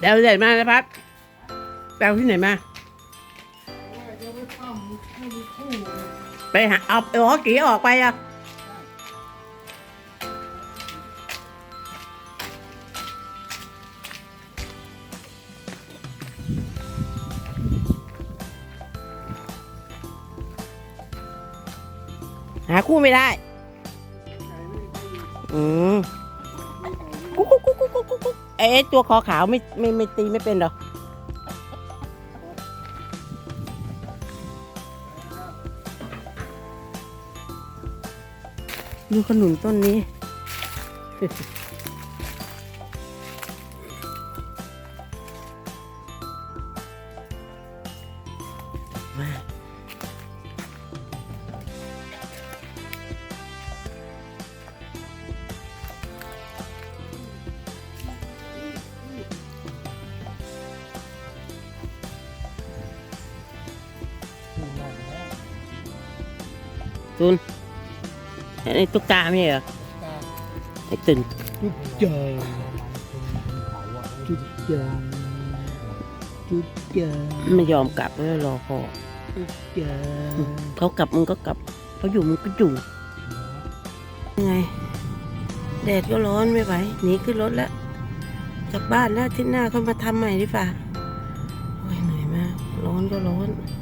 เดี๋ยวไหนมานะพัดแปลที่ไหนมา ไปหาเอาเอาฮอกกี้ออกไปอะหาคู่ไม่ได้ อืมกุ๊กกุ๊กกุ๊ก กุ๊กกุ๊กเอ๊ะตัวคอขาวไม่ไม่ไม่ตีไม่เป็นหรอดูขนุนต้นนี้ มา ตุนไอ้ตุ๊กตาไม่ใช่เหรอไอ้ตุนจุดเจอจุดเจอจุดเจอไม่ยอมกลับแล้วรอพ่อจุดเจอเขากลับมึงก็กลับเขาอยู่มึงก็อยู่ยังไง แดดก็ร้อนไม่ไหวหนีขึ้นรถแล้วกลับบ้านแล้วอาที่หน้าเขามาทำใหม่ดีฝ่าโอ้ยเหนื่อยมาก ร้อนก็ร้อนเ